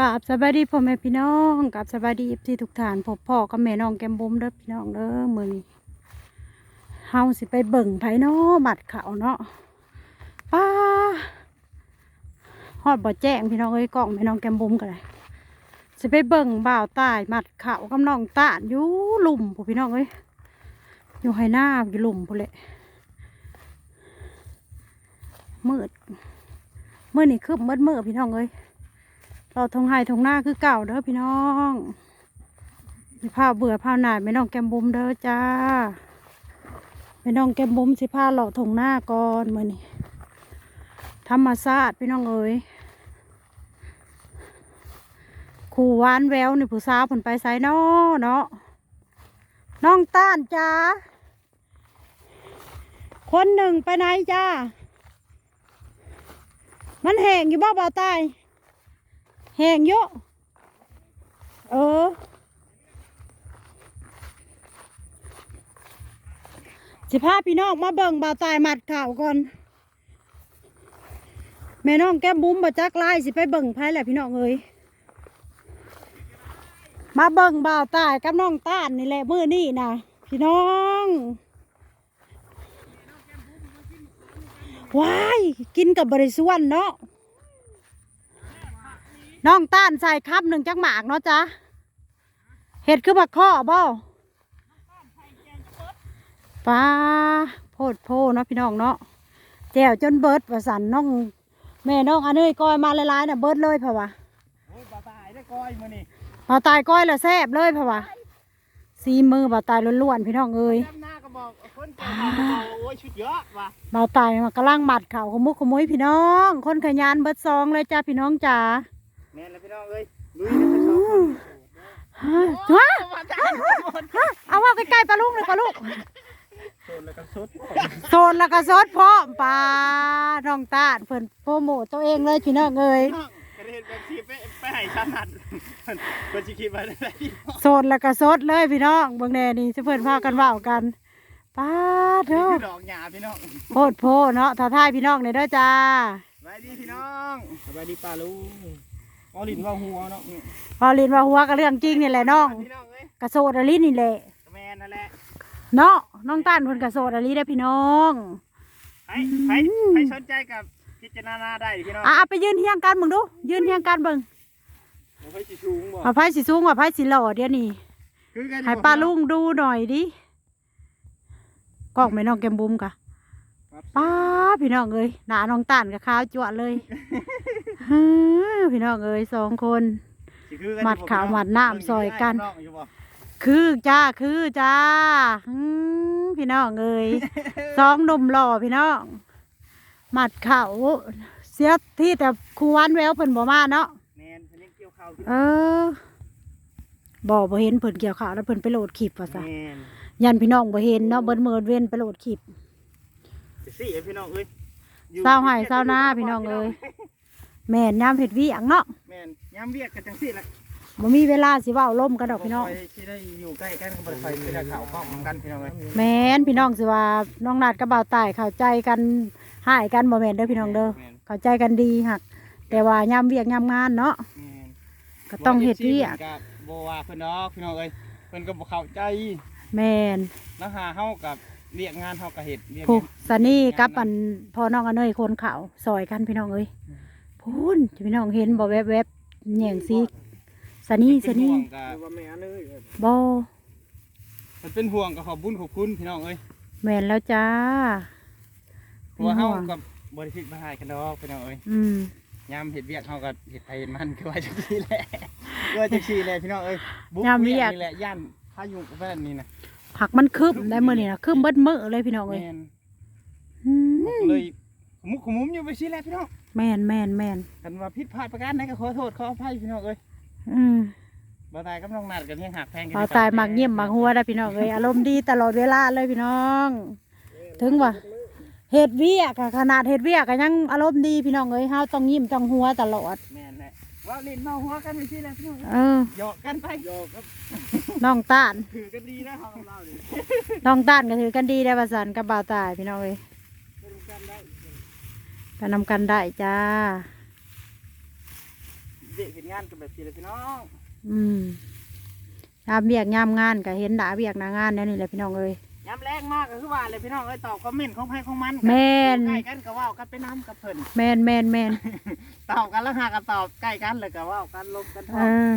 กราบสบายดีพ่อแม่พี่น้องกราบสบายดีที่ทุกท่านพบพ่อกับแม่น้องแกมบุ้มเด้อพี่น้องเด้อมือนี้เฮาสิไปเบิ่งไผเนาะบัดเขาเนาะป้าฮอดบ่แจ้งพี่น้องเอ้ยกล้องแม่น้องแกมบุ้มกันเลยสิไปเบิ่งบ่าวใต้มัดเขากับน้องตาอยู่หลุมผู้พี่น้องเอ้ยอยู่ให้หน้าอยู่หลุมผู้นแหละมืดมื้อนี้คือมืดมืดพี่น้องเอ้ย เราทงไห้ทงหน้าคือเก่าเด้อพี่น้องสิพาเบื่อพาหนาดไม่น้องแกมบุมเด้อจ้าไม่น้องแกมบุมสิพาเลาะทงหน้าก่อนมือนี่ธรรมศาสตร์พี่น้องเอ๋ยขู่วานแววนี่ผู้สาวผลไปไสนอเนาะน้องต้านจ้าคนหนึ่งไปไหนจ้า มันแห้งอยู่บ่บ่าวใต้ แห้งเยอะ เออสิพาพี่น้องมาเบิ่งบ่าวตายหมัดข่าวก่อน แม่น้องแก้มบุ้มบ่จักไล่สิไปเบิ่งไผแหละพี่น้องเอ้ยมาเบิ่งบ่าวตายกับน้องต้านนี่แหละมือนี้นะพี่น้องว้ายกินกับบริสุทธิ์เนาะ น้องต้านใส่ครับหนึ่งจักหมากเนาะจ๊ะเห็ดคือบักข้อบ่ปลาโพดโพเนาะพี่น้องเนาะแจวจนเบิดประสันน้องแม่น้องอันนี้ก้อยมาหลายๆน่ะเบิดเลยเพะวะโอ้ยปลาตายได้ก้อยมานี่บ่าวตายก้อยละแซบเลยเพะวะซีมือบ่าวตายล้วนๆพี่น้องเอ้ยจำหน้าก็บอกคนแก่เขาก็บอกโอ้ยชุดเยอะว่ะบ่าวตายมากำลังหมัดเข่าวขมุกขมุยพี่น้อง คนขยันเบิดซองเลยจ้าพี่น้องจ๋า แม่นแล้วพี่น้องเอ้ยลุยกันไปสองคนฮะฮะปลาตายหมดฮะเอาว่าใกล้ๆปลาลูกเลยปลาลูกโซนแล้วก็สุดโซนแล้วก็ซดพร้อมปลาน้องตาดเพิ่นโปรโมตตัวเองเลยพี่น้องเอ้ยกระเด็นแบบชีไปไปให้ชานัดเพื่อจะคิดไว้ได้โซนแล้วก็ซดเลยพี่น้องเบิ่งแน่นี่สิเพิ่นพากันเว้ากันป้าเถนี่อะคือดอกหญ้าพี่น้องโพดโพเนาะท้าทายพี่น้องเนี่ยเด้อจ้าสบายดีพี่น้องสบายดีป้าลุง เอาลิ้นว่าหัวเนาะพอลินว่าหัวก็เรื่องจริงนี่แหละน้องพี่น้องเอ้ยกระโซดอลินี่แหละแม่นนั่นแหละเนาะน้องต้านเพิ่นกระโซดอลิได้อพี่น้องใครใครใครสนใจกับพิจารณาได้พี่น้องอะเอาไปยืนเฮียงกันเบิ่งดู ยืนเฮียงกันเบิ่งเฮ้ยสิชูงบ่ว่าไผสิสูงว่าไผสิหล่อเดี๋ยวนี้ คือกันให้ป้าลุงดูหน่อยดิกล้องแม่น้องแก้มบุ้มกะป้าพี่น้องเอ้ยหนาน้องต้านกับข้าวจั่วเลย ฮือพี่น้องเอ้ยสองคน สิคือกันหมัดขาวหมัดน้ำซอยกันน้องอยู่บ่คือจ้าคือจ้าฮือพี่น้องเอ้ย สองหนุ่มหล่อพี่น้องหมัดเขาเสียที่แต่ครูวันแววเพิ่นบ่มาเนาะแมนเพิ่นยังเกี่ยวข้าวเออบ่บ่เห็นเพิ่นเกี่ยวข้าวแล้วเพิ่นไปโหลดคลิปว่าซะแมนยันพี่น้องบ่เห็นเนาะเบิ้เมินเว้นไปโหลดคลิป สิเอ้ยพี่น้องเอ้ยอยู่เศร้าให้เศร้าหน้าพี่น้องเอ้ย แม่นยามเฮ็ดเวียงเนาะแมนยามเวียกกันจังซี่แหละบ่มีเวลาสิเว้าล่มกันดอกพี่น้อง บ่ค่ยสิได้อยู่ใกล้กันก็บ่ได้ค่อยสิได้ข่าวป้องกันพี่น้องเอ้ยแม่นพี่น้องสิว่าน้องนาดกับบ่าวตายเข้าใจกันหายกันบ่แม่นเด้อพี่น้องเด้อแม่นเข้าใจกันดีหัก แต่ว่ายามเวียกยามงานเนาะแม่นก็ต้องเฮ็ดเวียกก็บ่ว่าเพิ่นดอกพี่น้องเอ้ยเพิ่นก็บ่เข้าใจแม่นแล้วหาเฮากับเรียกงานเฮาก็เฮ็ดเรียกผู้งานสนี่กับอันพ่อน้องอเนยคนเขาซอยกันพี่น้องเอ้ย พูนพี่น้องเห็นบ่แวบๆแหย่งซีสนี่สนี่เป็ห่วงก็ว่าแม่เลยบ่มันเป็นห่วงก็ขอบบุญขอบคุณพี่น้องเอ้ยแม่นแล้วจ้าเพราะว่าเฮากับบ่ได้คิดมาหายกันดอกพี่น้องเอ้ยอืมยามเห็ดเวียกเขาก็เห็ดไปเห็ดมันคือว่าจังซี่แหละคือว่าจังซี่แหละพี่น้องเอ้ยบุยามเวียกนี่แหละย่านพายุกับแบบนี้นะผักมันคืบได้มื้อนี้นะคืบเบิดมื้อเลยพี่น้องเอ้ยแม่นอืมบอกเลยขมุกขมุมอยู่ไปซี่แหละพี่น้อง แม่นแม่นแม่นกันว่าผิดพลาดประการใดก็ขอโทษขออภัยพี่น้องเอ้ยอืมบ่ตายกับน้องนัดกันยังหักแพงกันเอาตายมักเงียบมักหัวได้พี่น้องเอ้ยอารมณ์ดีตลอดเวลาเลยพี่น้อง ถึงว่าเฮ็ดเวียกอะขนาดเฮ็ดเวียกก็ยังอารมณ์ดีพี่น้องเอ้ยเฮาต้องยิ้มต้องหัวตลอดแม่นแหละว่าลิ้นเมาหัวกันไปซี่แหละพี่น้องเออหยอกกันไปโยกครับน้องต้านถือกันดีนะเฮากับเราดิน้องต้านก็ถือกันดีได้ประสานกับบ่าวตายพี่น้องเอ้ยเป็น กันได้ไปนำกันได้จ้า เด็กเห็นงานกันแบบนี้เลยพี่น้องอืมยามเบียกยามงานก็เห็นด่าเบียกหนางานแนั่นนี่แหละพี่น้องเอ้ย ย้ำแรงมากก็คือว่าเลยพี่น้องเอ้ยตอบคอมเมนต์ของใครของมันแม่น ใกล้กันก็เว่ากันไปน้ำกับเพิ่นแมนแมนแมนตอบกันแล้วหากันตอบใกล้กันเลยก็เว่ากันลมกันเออ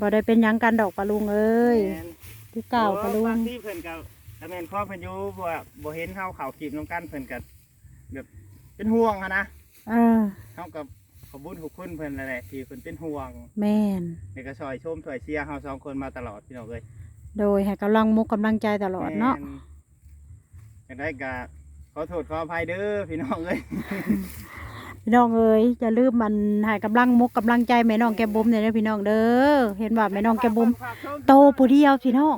บ่ได้เป็นหยังกันดอกปลาลุงเอ้ยแม่นคือเก่าปลาลุบางง ที่เพิ่นกับแม่นพ่อเพิ่นอยู่บ่บ่เห็นเฮาเขาขีบน้ำกันเพิ่นกับ แบบเป็นห่วงอะนะเออเฮากับขอบคุญขอบคุณเพิ่นนั่นแหละที่เพิ่นเป็นห่วงแมนในกระซอยชมถอยเชียร์เฮาสองคนมาตลอดพี่น้องเอ้ยโดยให้กำลังมุกกำลังใจตลอดเนาะ แม่นอยากได้ก็ขอโทษขออภัยเด้อพี่น้องเอ้ย พี่น้องเอ้ยอย่าลืมมันให้กำลังมุกกำลังใจแม่น้องแกมบุมเนี่ยเด้อพี่น้องเด้อเห็นว่าแม่น้องแกมบุมโตผู้เดียวพี่น้อง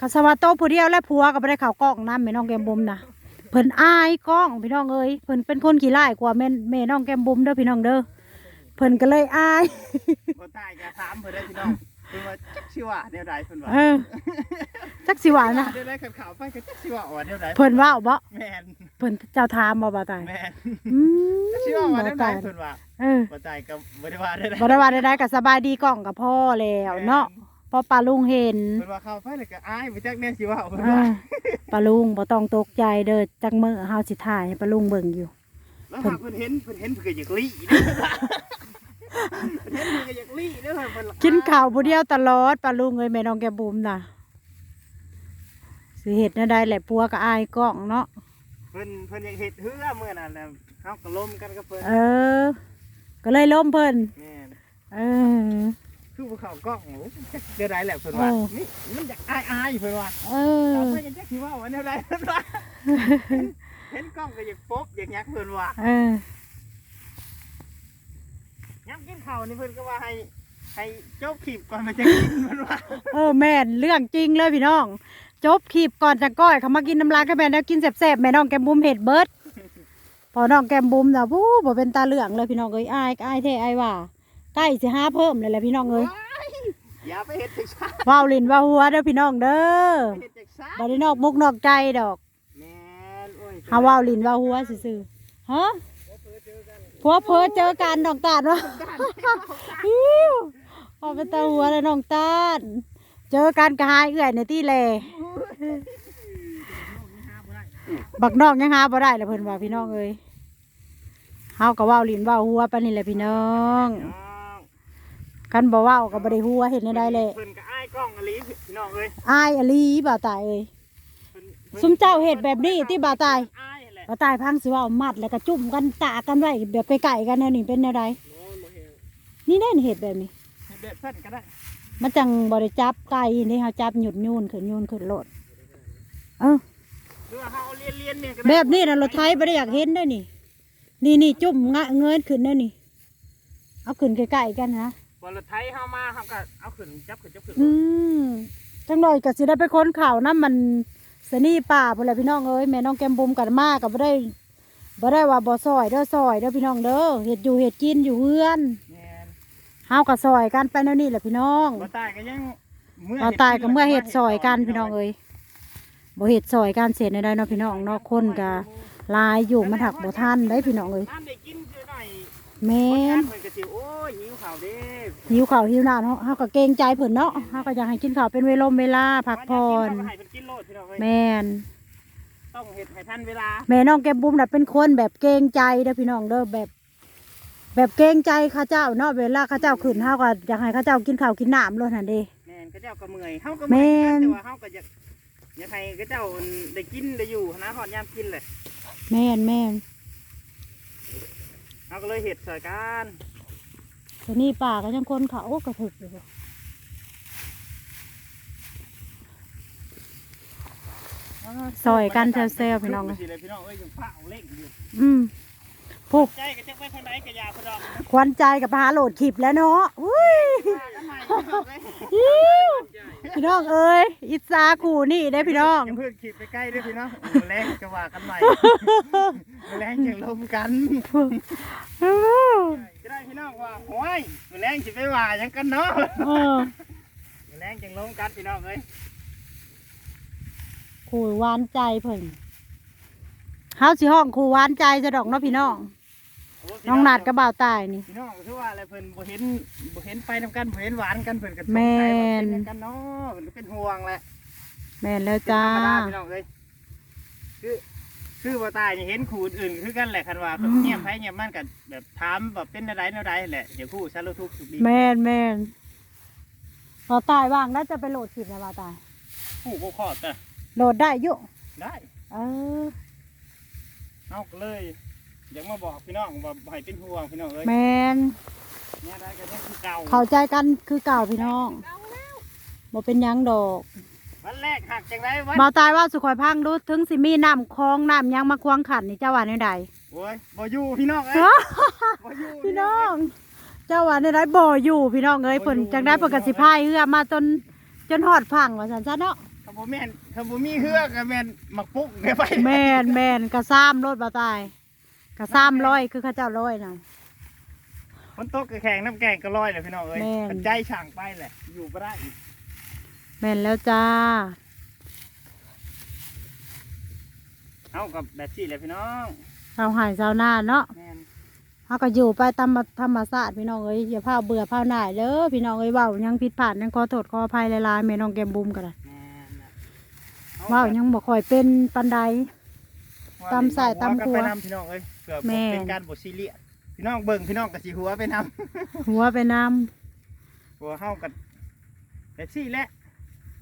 กสวัสดิ์โตผู้เดียวและผัวก็บ่ได้เข้ากล้องนํแม่น้องแกมบุมนะ เพิ่นอายกล้องพี่น้องเอ้ยเพิ่นเป็นคนขี้ร้ายกว่าแม่แม่น้องแกมบุมเด้อพี่น้องเด้อเพิ่นก็เลยอายบ่ตายก็ถามเพิ่นได้อพี่น้องเพิ่นว่าจักสิว่าแนวใดเพิ่นว่าเออจักสิว่านะเดี๋ยวได้ขับข่าวไปก็จักสิว่าอ่อนแนวใดเพิ่นเว้าบ่แม่นเพิ่นเจ้าถามบ่บ่าวตายแม่นอืมจักสิว่าอ่อนแนวใดบ่าวตายเพิ่นว่าเออบ่ตายก็บ่ได้ว่าได้อบ่ได้ว่าได้ๆก็สบายดีกล้องกับพ่อแล้วเนาะพอปลาลุงเห็นเพิ่นว่าเข้าไปแล้วก็อายบ่จักแน่สิว่าเพิ่นเอว่าอ ปลาลุงบ่ต้องตกใจเด้อจักมื้อเฮาสิถ่ายให้ปลาลุงเบิ่งอยู่ แล้วหากเพิ่นเห็นเพิ่นเห็นเพิ่นก็อยากลี่เด้อเพิ่นเห็นเพิ่นก็อยากลี่เด้อเพิ่นล่ะกินข้าวผู้เดียวตลอดปลาลุงเอ้ยแม่น้องแกบุมน่ะสิเฮ็ดแนวใดแหละปัวก็อายกล้องเนาะ เพิ่นเพิ่นอยากเฮ็ดเฮือมื้อนั้นแล้วเฮาก็ล้มกันกับเพิ่นเออ ก็เลยล้มเพิ่นแม่น เออ คือภูเขากล้องโอ้จักเดี๋ยวใดแหละเพิ่นว่าเออนี่มันอยากอายๆเพิ่นว่าเอตออนเพิ่นยังจักสิว่าว่าแนวใดเพิ่นว่าเห็นกล้องก็อยากปบอยากหยักเพิ่นว่าเออย้ำกินข้าวนี่เพิ่นก็ว่าให้ให้จบคลิปก่อนมันจะกินเพิ่นว่าเออแม่นเรื่องจริงเลยพี่น้องจบคลิปก่อนจะก้อยเขามากินน้ำลายก็แม่นแล้วกินแซ่บๆแม่น้องแกมบุมเห็ดเบิดพอน้องแกมบุมน่ะผู้บ่เป็นตาเหลืองเลยพี่น้องเอ้ยอายอายแท้อายว่า ใกล้สิหาเพิ่มเลยแหละพี่น้องเอ้ยอย่าไปเฮ็ดจักซ่าว้าวลินว้าวหัวเด้อพี่น้องเด้อไปเฮ็ดจักซ่าบ่ได้นอกมุกนอกใจดอกแม่นโอ้ยหาว้าวลินว้าวหัวซื่อๆฮะผัวเพอเจอกันน้องตาลวะอิ้วพอเป็นตาหัวแล้วน้องตาลเจอกันก็หายเอื่อยในที่แลบักนอกยังหาบ่ได้เลยเพิ่นว่าพี่น้องเอ้ยเฮาก็เว้าลิ้นเว้าหัวปานนี้แหละพี่น้องน้อง กันบ่เว้าก็บ่ได้หัวเห็นได้เลยเพิ่นก็อ้ายกล้องอลีพี่น้องเอ้ยอายอลีบ่าวตายเอ้ยเพิ่นพิ่นซุมเจ้าเฮ็ดแบบนี้ที่บ่าวตายอ้ายแหละบ่าวตายพังสิเว้ามัดแล้วก็จุ่มกันตากันไว้แบบไกลๆกันแนวนี้เป็นแนวใดโอ้บ่เฮ็ดนี่แน่นเฮ็ดแบบนี้เฮ็ดแบบสั้นก็ได้มันจังบ่ได้จับไก่ที่เฮาจับหยุดยูนขึ้นยูนขึ้นโลดเอ้าคือว่าเฮาเรียนเรียนเนี่ยก็แบได้บนี้น่ะรถไทยบ่ได้อยากเห็นเด้อนี่ นี่นี่จุ่มงะเงินขึ้นเด้อนี่ เอาขึ้นใกล้ๆกันนะ บอลไทยเฮามาเฮาก็เอาขึ้นจับขึ้นจับขึ้นอืมจังหน่อยก็สิได้ไปค้นข่าวน้ำมันสนี่ป่าพุ่นแหละพี่น้องเอ้ยแม่น้องแกมบุมกันมากก็บ่ได้บ่ได้ว่าบ่ซอยเด้อซอยเด้อพี่น้องเด้อเฮ็ดอยู่เฮ็ดกินอยู่เฮือนแม่นเฮาก็ซอยกันไปแนวนี้แหละพี่น้องบ่ตายก็ยังเมื่อเราตายก็เมื่อเฮ็ดซอยกันพี่น้องเอ้ยบ่เฮ็ดซอยกันเสร็จในใดเนาะพี่น้องเนาะคนก็หลายอยู่มันหักบ่ทันได้พี่น้องเอ้ย น้ำได้กินคือหน่อย แม่คนงานนเพิ่นก็สิโอ้ยหิวข้าวเด้หิวข้าวหิวน้ำเนาะเฮาก็เกรงใจเพิ่นเนาะเฮาก็อยากให้กินข้าวเป็นเวลาเวลาพักผ่อนวันนี้กินข้าวก็ให้เพิ่นกินโลดพี่น้องเอ้ยแม่นต้องเฮ็ดให้ทันเวลาแม่น้องแกมบุ้มน่ะเป็นคนแบบเกรงใจเด้อพี่น้องเด้อแบบ แบบเกรงใจข้าเจ้าเนาะเวลาข้าเจ้าขึ้นเฮาก็อยากให้ข้าเจ้ากินข้าวกินน้ำเลยนั่นเด้ แม่นก็เจ้าก็เมื่อยเฮาก็แม่เมื่อยนแต่ว่าเฮาก็อยากอยากให้ก็เจ้าได้กินได้อยู่นะฮอดยามกินแหละ แม่นแม่น เฮาก็เลยเฮ็ดซอยกันแต่นี่ป่าก็ยังคนเขากระถึกอยู่บ่ซอยกันแซวๆพี่น้องเลเอ้ยสิเลยพี่น้องเอ้ยยังฟ้าเอาเล่งอยู่ อืม พวกใจก็จักไปทางไหนก็อย่าพะดอกนะควันใจกับพาโหลดคลิปแล้วเนาะอุ้ยว่ากันใหม่พี่น้องเอ้ยอิ๊วพี่น้องเอ้ยอิจฉาคู่นี่ได้อพี่น้องอย่าเพิ่งขีดไปใกล้ด้วยพี่น้องแรงจะว่ากันใหม่แรงอย่างลมกันจะได้พี่น้องว่าโอ้ยแรงสิไปว่าหยังกันเนาะเออแรงจังลมกันพี่น้องเอ้ยขู่หวานใจเพิ่นเฮาสิห้องขู่หวานใจจะดอกเนาะพี่น้องโพี่ น้องนัดกับบ่าวตายนี่ พี่น้องก็คือว่าอะไรเพิ่นบ่เห็นบ่เห็นไปนำกันบ่เห็นหวานกันเพิ่นก็สงแม่สัยว่านเป็นหยังกันเนาะเพิ่นก็เป็นห่วงแหละ แม่นแล้วจ้า ธรรมดาพี่น้องเอ้ยคือคือบ่ตายนี่เห็นขู่อื่นๆคือกันแหละคันว่าอืม เงียบไผเงียบมันก็แบบถามแบบเป็นอะไรแนวใดแหละเดี๋ยวคู่สารทุกข์สุขดีแม่นแม่นบ่าวตายว่างแล้วจะไปโหลดคลิปนะบ่าวตาย คู่บ่ครอบจ้ะโหลดได้อยู่ได้เออเอาก็เลย อยากมาบอกพี่น้องว่าบ่ให้เป็นห่วงพี่น้องเอ้ยแม่นเนี่ยได้กันยังคือเก่าเข้าใจกันคือเก่าพี่น้องบ่เป็นหยังดอกวันแรกหักจังไดวันบ่าวตายว่าสุขอยพังดูถึงสิมีน้ำคลองน้ำหยังมาควงขันนี่เจ้าว่าแนวใดโอ้ยบ่อยู่พี่น้องเอ้ยฮะบ่อยู่พี่น้อง เจ้าว่าแนวใดบ่อยู่พี่น้องเอ้ยเพิ่นจังได้เพิ่นก็สิพายเรือมาจนจนฮอดพังว่าซั่นซะเนาะถ้าบ่แม่นถ้าบ่มีเฮือกก็แม่นมักปุกเนี่ยไปแม่นแม่นกระซ้ำรถบ่าวตาย กระซ้ำร้อยคือเขาเจ้าร้อยน่ะฝนตกก็แข่งน้ำแกงก็ลอยเลยพี่น้องเอ้ยแม่น มันใจช่างไปแหละ อยู่บ่ได้อีกแม่นแล้วจ้า เอากับแบบซี่แหละพี่น้องชาวไห่ชาวนาเนาะแม่นเฮาก็อยู่ไปตามธรรมชาติพี่น้องเอ้ยอย่าพาเบื่อพาหน่ายเด้อพี่น้องเอ้ยเว้ายังผิดพลาดยังขอโทษขออภัยหลายๆแม่น้องแก้มบุ้มก็ได้แม่นน่ะอเว้ายังบ่ค่อยเป็นปานใดว่ตามสายตามครัว กันไปนำพี่น้องเอ้ย เพื่อบ่แม่นเป็นการบทซีเรียสพี่น้องเบิ่งพี่น้องกับสีหัวไปนำหัวไปน้หัวเข้ากันแบบซี่แหละ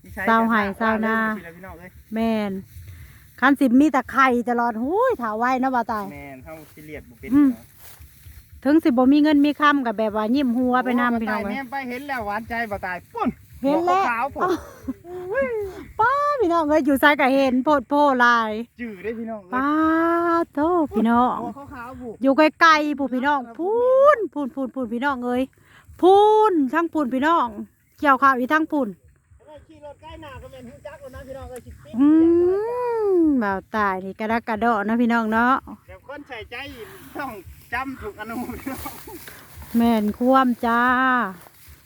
นิสัยเศร้าให้แบบเศร้าหน้าแบบซี่แหละพี่น้องเอ้ยำแม่นคันสิมีแต่ไข่ตลอดหูยถาไว้เนาะบ่าวตายแม่นเข้าซีเรียสบ่เป็นอืมเนาะถึงสิบ่มีเงินมีคำกับแบบว่ายิ้มหัวไปนำพี่น้องบ่ตายเอ้ยแม่นไปเห็นแล้วหวานใจบ่ตายปุ้นเห็นแล้วหัขาวๆผมป้า พี่น้องเอ้ยอยู่ไสก็เห็นโพดโพหลายจืดได้พี่น้องเอ้ยป้าโตพี่น้องหัวขาวๆบุอยู่ไกลๆผู้พี่น้อง พูนพูนพูนพูนพี่น้องเอ้ยพูนทั้งพูนพี่น้อง เกี่ยวข้าวอีทั้งพูนขี่รถใกล้หน้าก็แม่นฮู้จักแล้วนะพี่น้องเอ้ยสิปิดอืมบ่าวตายนี่กระดักกระเดอเนาะพี่น้องเนาะแต่คนใส่ใจต้องจำถูกอนุพี่น้องแม่นควมจ้า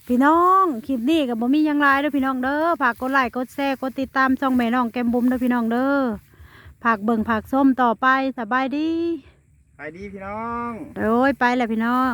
พี่น้องคลิปนี้กับบ่มีหยังไรเด้อพี่น้องเด้อฝากกดไลค์กดแชร์กดติดตามช่องแม่น้องแก้มบุ้มเด้อพี่น้องเด้อฝากเบิ่งฝากส้มต่อไปสบายดี ไปดีพี่น้องโอ้ยไปแหละพี่น้อง